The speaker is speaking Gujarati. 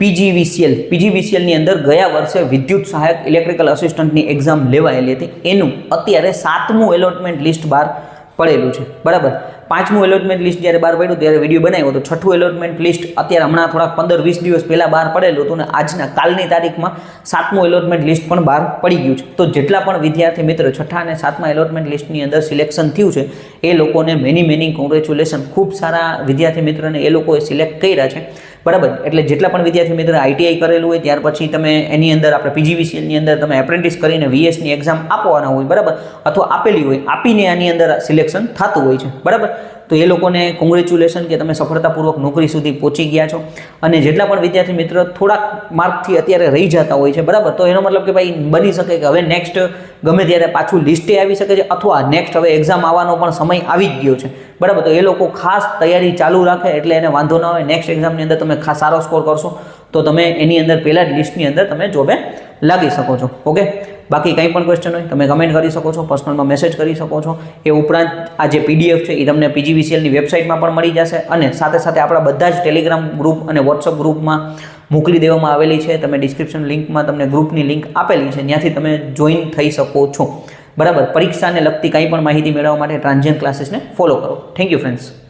પીજીવીસીએલ. પીજીવીસીએલની અંદર ગયા વર્ષે વિદ્યુત સહાયક ઇલેક્ટ્રિકલ અસિસ્ટન્ટની એક્ઝામ લેવાયેલી હતી. એનું અત્યારે સાતમું એલોટમેન્ટ લિસ્ટ બહાર પડેલું છે. બરાબર? પાંચમું એલોટમેન્ટ લિસ્ટ જ્યારે બહાર પડ્યું ત્યારે વીડિયો બનાવ્યો હતો. છઠ્ઠું એલોટમેન્ટ લિસ્ટ અત્યારે હમણાં થોડાક પંદર વીસ દિવસ પહેલાં બહાર પડેલું હતું અને આજના કાલની તારીખમાં સાતમું એલોટમેન્ટ લિસ્ટ પણ બહાર પડી ગયું છે. તો જેટલા પણ વિદ્યાર્થી મિત્રો છઠ્ઠા અને સાતમા એલોટમેન્ટ લિસ્ટની અંદર સિલેક્શન થયું છે, એ લોકોને મેની મેની કોંગ્રેચ્યુલેશન ખૂબ સારા વિદ્યાર્થી મિત્રોને એ લોકોએ સિલેક્ટ કર્યા છે. બરાબર? એટલે જેટલા પણ વિદ્યાર્થી મિત્રો આઈટીઆઈ કરેલું હોય, ત્યાર પછી તમે એની અંદર આપણે પીજીવીસીએલની અંદર તમે એપ્રેન્ટિસ કરીને વીએસની એક્ઝામ આપવાના હોય, બરાબર? અથવા આપેલી હોય, આપીને આની અંદર સિલેક્શન થતું હોય છે, બરાબર? તો એ લોકોને કોંગ્રેચ્યુલેશન કે તમે સફળતાપૂર્વક નોકરી સુધી પહોંચી ગયા છો. અને જેટલા પણ વિદ્યાર્થી મિત્રો થોડાક માર્કથી અત્યારે રહી જતા હોય છે, બરાબર? તો એનો મતલબ કે ભાઈ બની શકે કે હવે નેક્સ્ટ ગમે ત્યારે પાછું લિસ્ટે આવી શકે છે, અથવા નેક્સ્ટ હવે એક્ઝામ આવવાનો પણ સમય આવી જ ગયો છે. બરાબર? તો એ લોકો ખાસ તૈયારી ચાલુ રાખે એટલે એને વાંધો ના હોય નેક્સ્ટ એક્ઝામની અંદર તમે ખાસ સારો સ્કોર કરશો. તો તમે એની અંદર પહેલાં જ લિસ્ટની અંદર તમે જોબે લાગી શકો છો. ઓકે બાકી કંઈ પણ ક્વેશ્ચન હોય, તમે કમેન્ટ કરી શકો છો પર્સનલમાં મેસેજ કરી શકો છો. એ ઉપરાંત આ જે પીડીએફ છે, એ તમને પીજીવીસીએલની વેબસાઇટમાં પણ મળી જશે. અને સાથે સાથે આપણા બધા જ ટેલિગ્રામ ગ્રુપ અને વોટ્સઅપ ગ્રુપમાં મોકલી દેવામાં આવેલી છે. તમે ડિસ્ક્રિપ્શન લિંકમાં તમને ગ્રુપની લિંક આપેલી છે. ત્યાંથી તમે જોઈન થઈ શકો છો. બરાબર? પરીક્ષાને લગતી કંઈ પણ માહિતી મેળવવા માટે ટ્રાન્ઝિયન્ટ ક્લાસીસને ફોલો કરો. Thank you friends